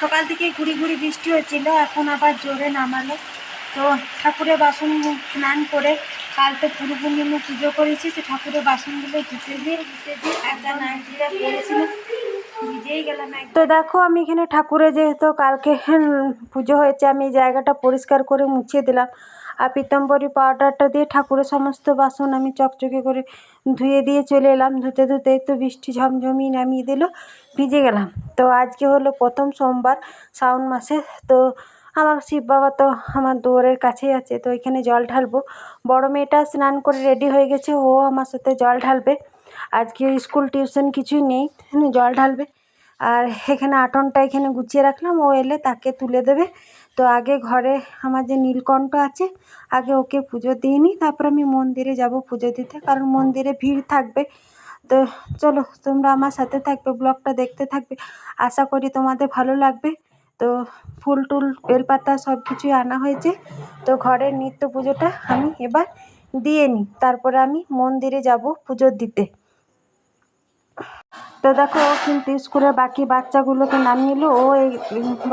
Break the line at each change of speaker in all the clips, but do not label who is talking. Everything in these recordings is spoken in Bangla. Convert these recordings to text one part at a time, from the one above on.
সকাল থেকে ঘুরি ঘুরি বৃষ্টি হচ্ছিল এখন আবার জোরে নামালো। তো ঠাকুরের বাসন স্নান করে কাল তো পুরো পূর্ণিমা পুজো করেছি সে ঠাকুরের বাসনগুলো ধুতে দিয়ে ধুতে দিয়ে একটা গেলাম এক তো দেখো, আমি এখানে ঠাকুরে যেহেতু কালকে পুজো হয়েছে, আমি জায়গাটা পরিষ্কার করে মুছিয়ে দিলাম। আর পিতাম্বরী পাউডারটা দিয়ে ঠাকুরের সমস্ত বাসন আমি চকচকে করে ধুয়ে দিয়ে চলে এলাম। ধুতে ধুতে তো বৃষ্টি ঝমঝমিয়ে নামিয়ে দিল, ভিজে গেলাম। তো আজকে হলো প্রথম সোমবার শ্রাবণ মাসে। তো আমার শিব বাবা তো আমার দুয়ারের কাছেই আছে, তো এখানে জল ঢালবো। বড় মেয়েটা স্নান করে রেডি হয়ে গেছে, ও আমার সাথে জল ঢালবে। আজকে স্কুল টিউশন কিছুই নেই, জল ঢালবে। আর এখানে আটনটা এখানে গুছিয়ে রাখলাম, ও এলে তাকে তুলে দেবে। তো আগে ঘরে আমার যে নীলকণ্ঠ আছে, আগে ওকে পুজো দিয়ে নিই, তারপর আমি মন্দিরে যাব পুজো দিতে, কারণ মন্দিরে ভিড় থাকবে। তো চলো, তোমরা আমার সাথে থাকবে, ব্লগটা দেখতে থাকবে। আশা করি তোমাদের ভালো লাগবে। তো ফুল টুল, বেলপাতা সব কিছুই আনা হয়েছে। তো ঘরের নিত্য পুজোটা আমি এবার দিয়ে নিই। তারপরে আমি মন্দিরে যাব পুজো দিতে। তো দেখো, ও কিন্তু স্কুলের বাকি বাচ্চাগুলোকে নামিয়ে এলো ও এই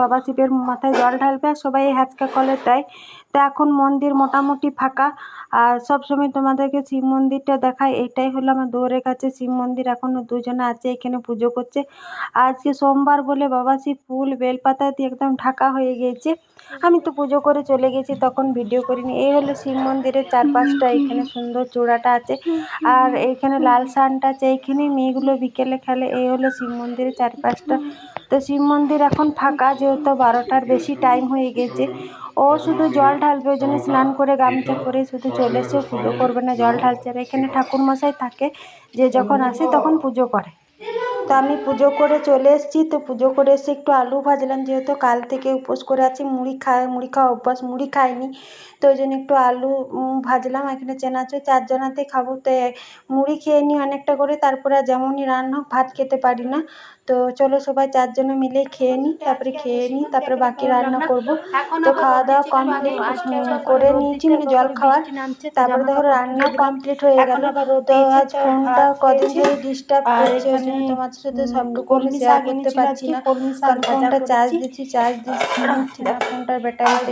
বাবা শিবের মাথায় জল ঢালবে, আর সবাই এই হ্যাচকা কলের দেয়। তো এখন মন্দির মোটামুটি ফাঁকা। আর সবসময় তোমাদেরকে শিব মন্দিরটা দেখায় এইটাই হলো আমার দৌড়ের কাছে শিব মন্দির। এখনও দুজনে আছে, এখানে পুজো করছে। আজকে সোমবার বলে বাবা শিব ফুল, বেলপাতা দিয়ে একদম ঢাকা হয়ে গিয়েছে। আমি তো পুজো করে চলে গেছি, তখন ভিডিও করিনি। এই হলো শিব মন্দিরের চারপাশটা, এখানে সুন্দর চূড়াটা আছে। আর এইখানে লাল সানটা আছে এইখানে মেয়েগুলো বিকেলে খেলে, এই হলো শিব মন্দিরের চারপাশটা তো শিব মন্দির এখন ফাঁকা, যেহেতু বারোটার বেশি টাইম হয়ে গেছে। ও শুধু জল ঢালবে, ওই জন্য স্নান করে গামছা করে শুধু চলে পুজো করবে না। জল ঢালছে আর এখানে ঠাকুরমশাই থাকে, যে যখন আসে তখন পুজো করে। তো আমি পুজো করে চলে এসেছি। তো পুজো করে এসে একটু আলু ভাজলাম, যেহেতু কাল থেকে উপোস করে আছি, মুড়ি খায় মুড়ি খাওয়া অভ্যাস, মুড়ি খাইনি। তো ওই জন্য একটু আলু ভাজলাম, এখানে চেনাচুর চারজনাতে খাব। তো মুড়ি খেয়ে নিই অনেকটা করে, তারপরে যেমনই রান্না হোক, ভাত খেতে পারি না। তো চলো সবাই চারজনে মিলে খেয়ে নিই তারপরে খেয়ে নিই তারপরে বাকি রান্না করব। তো খাওয়া দাওয়া কমপ্লিট করে নিয়েছি মানে জল খাওয়ার। তারপরে দেখো রান্না কমপ্লিট হয়ে গেল। তো আজ ফোনটা কদিন ধরে ডিস্টার্ব করছে তোমার সাথে সবটুকু আমি শেয়ার করতে পারছি না। কারণ ফোনটা চার্জ দিচ্ছি চার্জ দিচ্ছি ফোনটার হচ্ছে।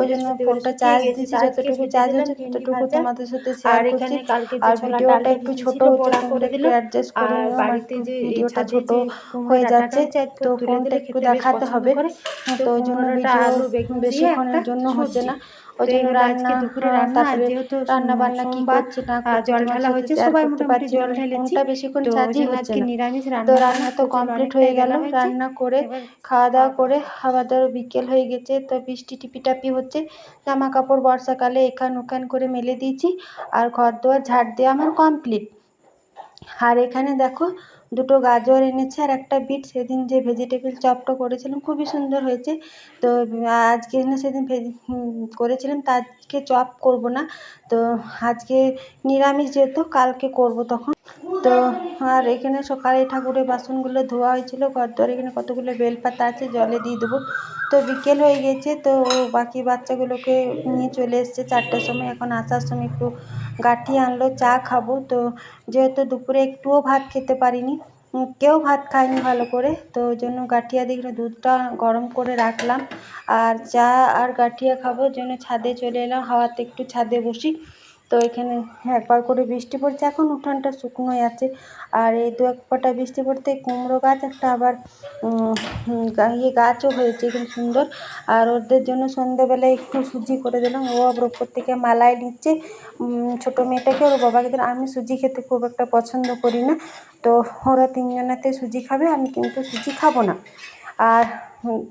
ওই জন্য ফোনটা চার্জ দিচ্ছি যতটুকু চার্জ হচ্ছে ততটুকু তোমাদের সাথে শেয়ার করছি। আর ভিডিওটা একটু ছোট হচ্ছে অ্যাডজাস্ট করে আমার একটু ভিডিওটা ছোট হয়ে যাচ্ছে তো ফোনটা একটু দেখাতে হবে। তো ওই জন্য ভিডিও বেশিক্ষণের জন্য হচ্ছে না। ওই জন্য রান্না তারপরে রান্না যেহেতু রান্না বান্না কি করছে না জল ঢালা হয়েছে সবাই মোটামুটি জল ঢেলেছি। ফোনটা বেশিক্ষণ চার্জই হচ্ছে
নিরামিষ
তো রান্না তো কমপ্লিট হয়ে গেল রান্না করে খাওয়া দাওয়া করে আবার ধরো বিকেল হয়ে গেছে তো বৃষ্টি টিপিটাপি হচ্ছে। জামা কাপড় বর্ষাকালে এখান ওখান করে মেলে দিয়েছি আর ঘর দুয়ার ঝাড় দেওয়া আমার কমপ্লিট আর এখানে দেখো দুটো গাজর এনেছে আর একটা বিট। সেদিন যে ভেজিটেবিল চপটা করেছিলাম, খুবই সুন্দর হয়েছে। তো, আজকে না সেদিন ভেজি করেছিলাম, তা আজকে চপ করব না। তো, আজকে নিরামিষ যেহেতু, কালকে করব তখন। তো, আর এখানে সকালে ঠাকুরের বাসনগুলো ধোয়া হয়েছিল, ঘর দ্বার এখানে কতগুলো বেলপাতা আছে, জলে দিয়ে দেবো। তো বিকেল হয়ে গেছে, তো বাকি বাচ্চাগুলোকে নিয়ে চলে এসছে চারটার সময়। এখন আসার সময় একটু গাঁঠি আনলো, চা খাব। তো যেহেতু দুপুরে একটুও ভাত খেতে পারিনি কেউ ভাত খায়নি ভালো করে। তো ওই জন্য গাঠিয়া দিয়ে দুধটা গরম করে রাখলাম। আর চা আর গাঠিয়া খাব জন্য ছাদে চলে এলাম, হাওয়াতে একটু ছাদে বসি। তো এখানে একবার করে বৃষ্টি পড়ছে। এখন উঠানটা শুকনোই আছে। আর এই দু এক ফোঁটা বৃষ্টি পড়তে কুমড়ো গাছ একটা আবার ইয়ে গাছও হয়েছে এখানে সুন্দর। আর ওদের জন্য সন্ধ্যেবেলায় একটু সুজি করে দিলাম। ও আবার ওপর থেকে মালাই নিচ্ছে। ছোটো মেয়েটাকে ওর বাবাকে দিলাম। আমি সুজি খেতে খুব একটা পছন্দ করি না। তো ওরা তিনজনাতে সুজি খাবে, আমি কিন্তু সুজি খাব না। আর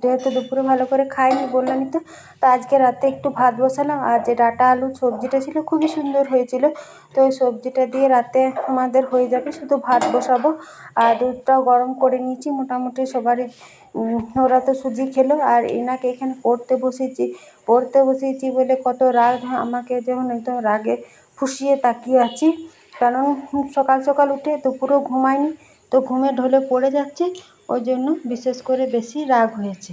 যেহেতু দুপুরে ভালো করে খাইনি বললামই তো তো আজকে রাতে একটু ভাত বসালাম। আর যে ডাঁটা আলু সবজিটা ছিল খুবই সুন্দর হয়েছিল, তো ওই সবজিটা দিয়ে রাতে আমাদের হয়ে যাবে শুধু ভাত বসাবো। আর দুধটাও গরম করে নিয়েছি, মোটামুটি সবারই ওরা তো সুজি খেলো, আর এনাকে এখানে পড়তে বসেছি, পড়তে বসিয়েছি বলে কত রাগ, আমাকে যেমন একদম রাগে ফুঁসিয়ে তাকিয়ে আছি। কারণ সকাল সকাল উঠে দুপুরেও ঘুমায়নি তো ঘুমে ঢলে পড়ে যাচ্ছে। ওই জন্য বিশেষ করে বেশি রাগ হয়েছে।